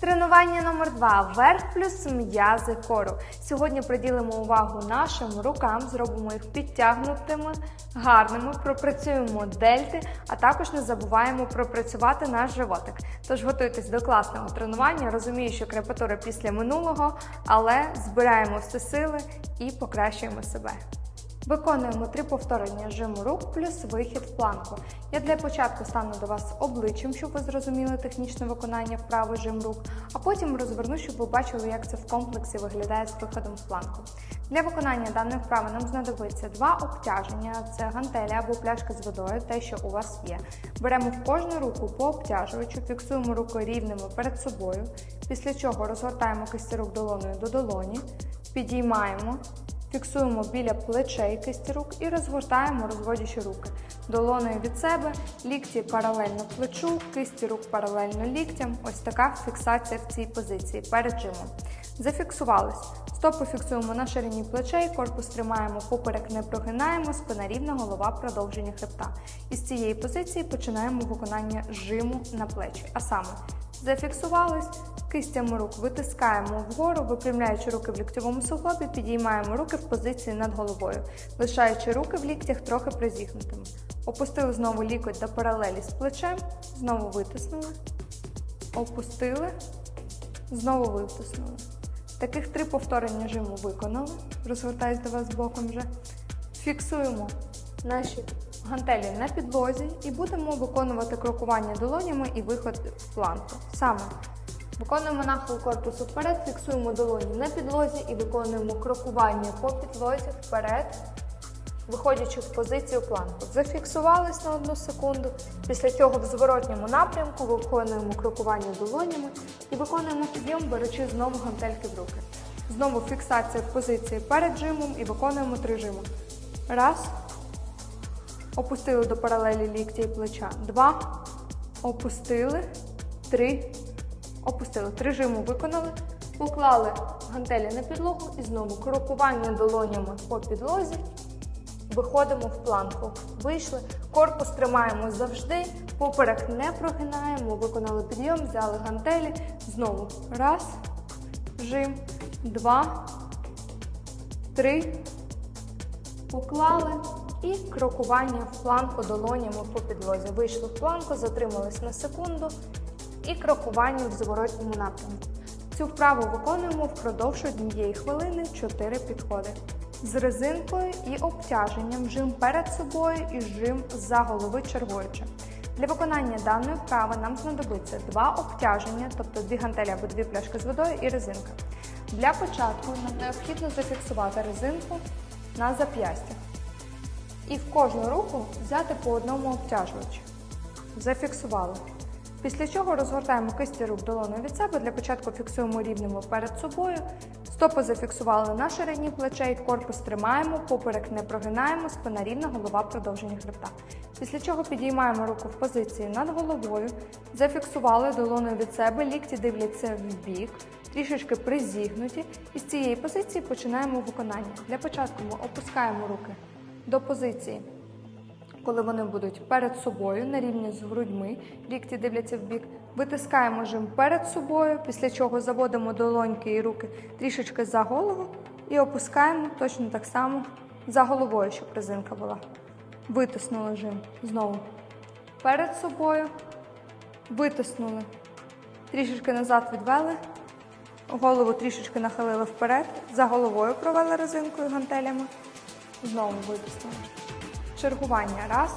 Тренування номер 2 Верх плюс м'язи кору. Сьогодні приділимо увагу нашим рукам, зробимо їх підтягнутими, гарними, пропрацюємо дельти, а також не забуваємо пропрацювати наш животик. Тож готуйтесь до класного тренування. Розумію, що крепатура після минулого, але збираємо все сили і покращуємо себе. Виконуємо три повторення жиму рук плюс вихід в планку. Я для початку стану до вас обличчям, щоб ви зрозуміли технічне виконання вправи жим рук, а потім розверну, щоб ви бачили, як це в комплексі виглядає з виходом в планку. Для виконання даної вправи нам знадобиться два обтяження: це гантеля або пляшка з водою, те, що у вас є. Беремо в кожну руку по обтяжувачу, фіксуємо руки рівними перед собою, після чого розгортаємо кисті рук долоною до долоні, підіймаємо. Фіксуємо біля плечей кисті рук і розгортаємо, розводячи руки. Долоною від себе, лікті паралельно плечу, кисті рук паралельно ліктям. Ось така фіксація в цій позиції перед жимом. Зафіксувались. Стопи фіксуємо на ширині плечей, корпус тримаємо поперек, не прогинаємо, спина рівна, голова продовження хребта. Із цієї позиції починаємо виконання жиму на плечі. А саме зафіксувались, кистями рук витискаємо вгору, випрямляючи руки в ліктьовому суглобі, підіймаємо руки в позиції над головою, лишаючи руки в ліктях трохи призігнутими. Опустили знову лікоть до паралелі з плечем, знову витиснули, опустили, знову витиснули. Таких три повторення жиму виконали. Розгортаюсь до вас боком вже. Фіксуємо наші гантелі на підлозі і будемо виконувати крокування долонями і виход в планку. Саме виконуємо нахил корпусу вперед, фіксуємо долоні на підлозі і виконуємо крокування по підлозі вперед, виходячи в позицію планку. Зафіксувались на одну секунду. Після цього в зворотньому напрямку виконуємо крокування долонями і виконуємо підйом, беручи знову гантельки в руки. Знову фіксація в позиції перед жимом і виконуємо три жими. Раз. Опустили до паралелі ліктя і плеча. Два. Опустили. Три. Опустили. Три жиму виконали. Поклали гантелі на підлогу і знову крокування долонями по підлозі. Виходимо в планку. Вийшли. Корпус тримаємо завжди. Поперек не прогинаємо. Виконали підйом, взяли гантелі. Знову. Раз. Жим. Два. Три. Поклали. І крокування в планку долонями по підлозі. Вийшли в планку, затримались на секунду і крокування в зворотньому напрямку. Цю вправу виконуємо впродовж однієї хвилини 4 підходи. З резинкою і обтяженням жим перед собою і жим за голови чергуючи. Для виконання даної вправи нам знадобиться два обтяження, тобто дві гантелі або дві пляшки з водою і резинка. Для початку нам необхідно зафіксувати резинку на зап'ястях. І в кожну руку взяти по одному обтяжувачу. Зафіксували. Після чого розгортаємо кисті рук долоною від себе. Для початку фіксуємо рівними перед собою. Стопи зафіксували на ширині плечей, корпус тримаємо, поперек не прогинаємо, спина рівна, голова продовження хребта. Після чого підіймаємо руку в позиції над головою, зафіксували долоною від себе, лікті дивляться в бік, трішечки призігнуті. І з цієї позиції починаємо виконання. Для початку ми опускаємо руки до позиції, коли вони будуть перед собою на рівні з грудьми, лікті дивляться в бік, витискаємо жим перед собою, після чого заводимо долоньки і руки трішечки за голову і опускаємо точно так само за головою, щоб резинка була. Витиснули жим знову перед собою, витиснули, трішечки назад відвели, голову трішечки нахилили вперед, за головою провели резинкою гантелями. Знову витиснули. Чергування. Раз.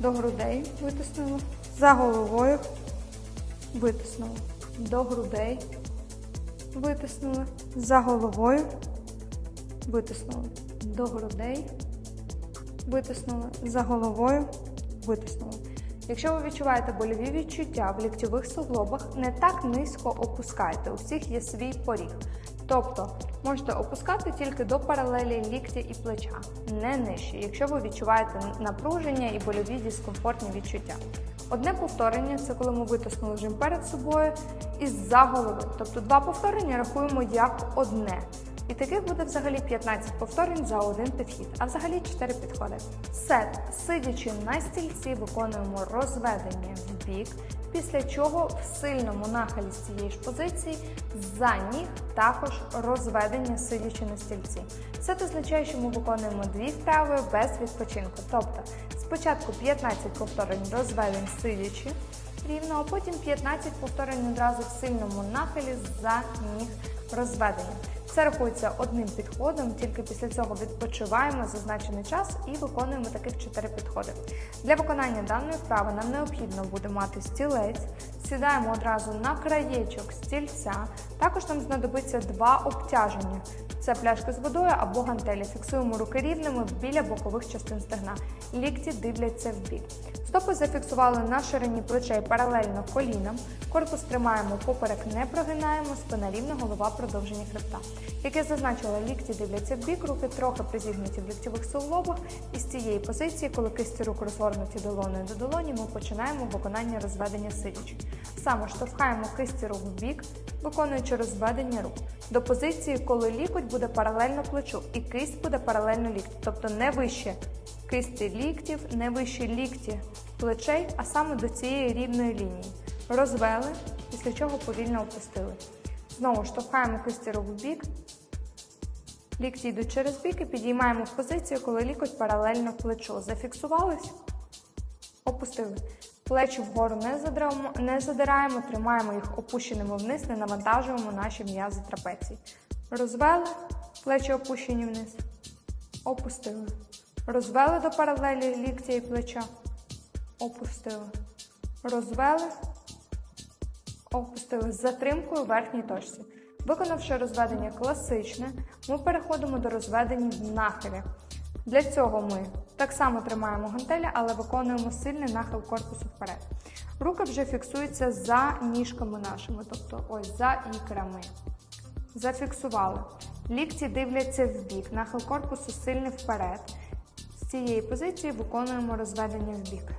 До грудей витиснули. За головою. Витиснули. До грудей. Витиснули. За головою. Витиснули. До грудей. Витиснули. За головою. Витиснули. Якщо ви відчуваєте больові відчуття в ліктьових суглобах, не так низько опускайте. У всіх є свій поріг. Тобто можете опускати тільки до паралелі ліктя і плеча, не нижче, якщо ви відчуваєте напруження і больові дискомфортні відчуття. Одне повторення це коли ми витиснули жим перед собою із-за голови. Тобто два повторення рахуємо як одне. І таких буде взагалі 15 повторень за один підхід, а взагалі 4 підходи. Сет, сидячи на стільці, виконуємо розведення в бік, Після чого в сильному нахилі з цієї ж позиції за ніг також розведення сидячи на стільці. Це означає, що ми виконуємо дві вправи без відпочинку. Тобто спочатку 15 повторень розведень сидячи рівно, а потім 15 повторень одразу в сильному нахилі за ніг розведення. Це рахується одним підходом, тільки після цього відпочиваємо зазначений час і виконуємо таких 4 підходи. Для виконання даної вправи нам необхідно буде мати стілець, сідаємо одразу на краєчок стільця. Також нам знадобиться два обтяження. Це пляшка з водою або гантелі. Фіксуємо руки рівними біля бокових частин стегна. Лікті дивляться в бік. Стопи зафіксували на ширині плечей паралельно колінам. Корпус тримаємо поперек, не прогинаємо, спина рівна, голова продовження хребта. Як я зазначила, лікті дивляться в бік, руки трохи призігнуті в ліктьових суглобах. І з цієї позиції, коли кисті рук розгорнуті долоною до долоні, ми починаємо виконання розведення сидячи. Саме штовхаємо кисті рук в бік, виконуючи розведення рук. До позиції, коли лікоть буде паралельно плечу і кисть буде паралельно ліктю, тобто не вище кисті ліктів, не вищі лікті плечей, а саме до цієї рівної лінії. Розвели, після чого повільно опустили. Знову штовхаємо кисті рук в бік, лікті йдуть через бік і підіймаємо в позицію, коли лікоть паралельно плечу. Зафіксувались, опустили. Плечі вгору не задираємо, не задираємо, тримаємо їх опущеними вниз, не навантажуємо наші м'язи трапеції. Розвели, плечі опущені вниз, опустили. Розвели до паралелі ліктя і плеча, опустили. Розвели, опустили з затримкою верхній точці. Виконавши розведення класичне, ми переходимо до розведення в нахилі. Для цього ми так само тримаємо гантелі, але виконуємо сильний нахил корпусу вперед. Руки вже фіксуються за ніжками нашими, тобто ось за ікрами. Зафіксували. Лікті дивляться в бік, нахил корпусу сильний вперед. З цієї позиції виконуємо розведення в бік.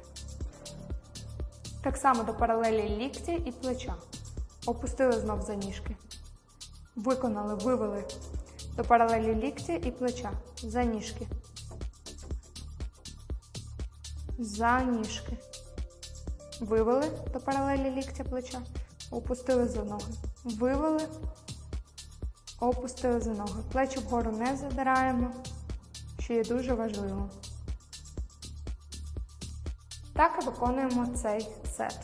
Так само до паралелі ліктя і плеча. Опустили знов за ніжки. Виконали, вивели до паралелі ліктя і плеча. За ніжки. За ніжки. Вивели до паралелі ліктя плеча. Опустили за ноги. Вивели. Опустили за ноги. Плечі вгору не задираємо, що є дуже важливо. Так і виконуємо цей сет.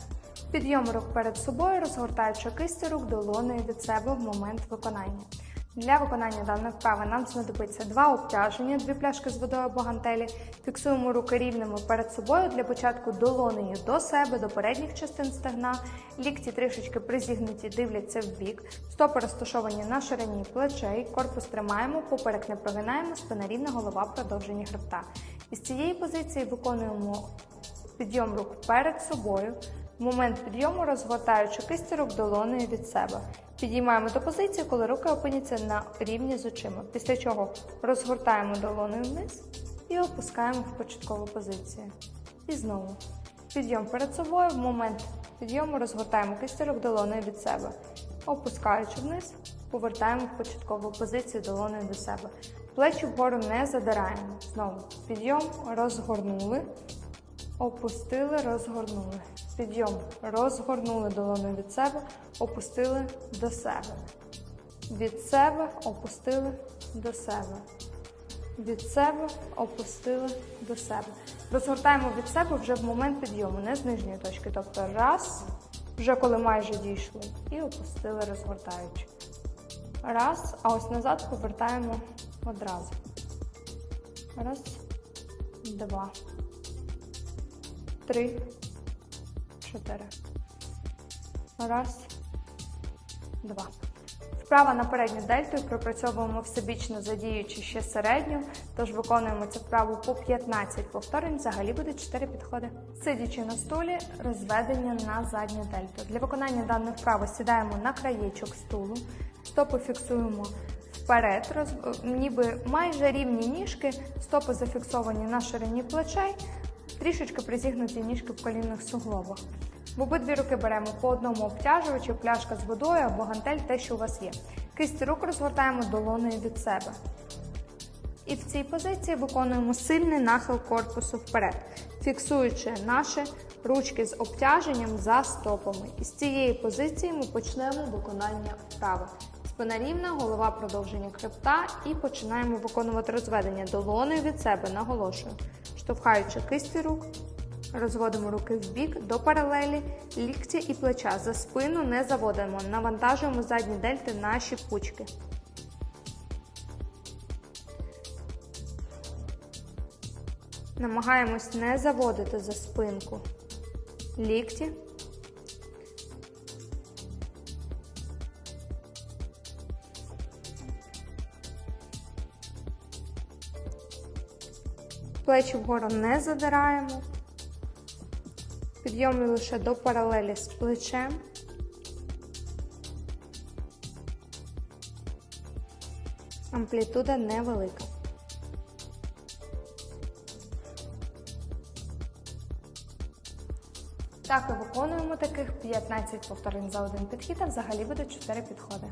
Підйом рук перед собою, розгортаючи кисті рук долоною від себе в момент виконання. Для виконання даної вправи нам знадобиться два обтяження, дві пляшки з водою або гантелі. Фіксуємо руки рівними перед собою для початку долонею до себе, до передніх частин стегна. Лікті трішечки призігнуті, дивляться в бік. Стопи розташовані на ширині плечей. Корпус тримаємо, поперек не прогинаємо, спина рівна, голова продовження хребта. Із цієї позиції виконуємо підйом рук перед собою. В момент підйому розгортаючи кисті рук долоною від себе. Підіймаємо до позиції, коли руки опиняться на рівні з очима. Після чого розгортаємо долоною вниз і опускаємо в початкову позицію. І знову. Підйом перед собою. В момент підйому розгортаємо кисті рук долоною від себе. Опускаючи вниз, повертаємо в початкову позицію долоною до себе. Плечі вгору не задираємо. Знову підйом, розгорнули. Опустили, розгорнули. Підйом. Розгорнули долоною від себе, опустили до себе. Від себе опустили до себе. Від себе опустили до себе. Розгортаємо від себе вже в момент підйому, не з нижньої точки. Тобто раз, вже коли майже дійшли, і опустили, розгортаючи. Раз, а ось назад повертаємо одразу. Раз, два три, чотири. Раз, два. Вправа на передню дельту. Пропрацьовуємо всебічно задіючи ще середню, тож виконуємо цю вправу по 15 повторень, взагалі буде 4 підходи. Сидячи на стулі, розведення на задню дельту. Для виконання даної вправи сідаємо на краєчок стулу, стопи фіксуємо вперед, роз... ніби майже рівні ніжки, стопи зафіксовані на ширині плечей, трішечки призігнуті ніжки в колінних суглобах. В обидві руки беремо по одному обтяжувачу, пляшка з водою або гантель, те, що у вас є. Кисті рук розгортаємо долоною від себе. І в цій позиції виконуємо сильний нахил корпусу вперед, фіксуючи наше Ручки з обтяженням за стопами. І з цієї позиції ми почнемо виконання вправи. Спина рівна, голова продовження хребта і починаємо виконувати розведення долоною від себе, наголошую, штовхаючи кисті рук, розводимо руки в бік до паралелі, лікті і плеча. За спину не заводимо, навантажуємо задні дельти на щіпучки. Намагаємось не заводити за спинку лікті. Плечі вгору не задираємо. Підйоми лише до паралелі з плечем. Амплітуда невелика. Так, ми виконуємо таких 15 повторень за один підхід, а взагалі буде 4 підходи.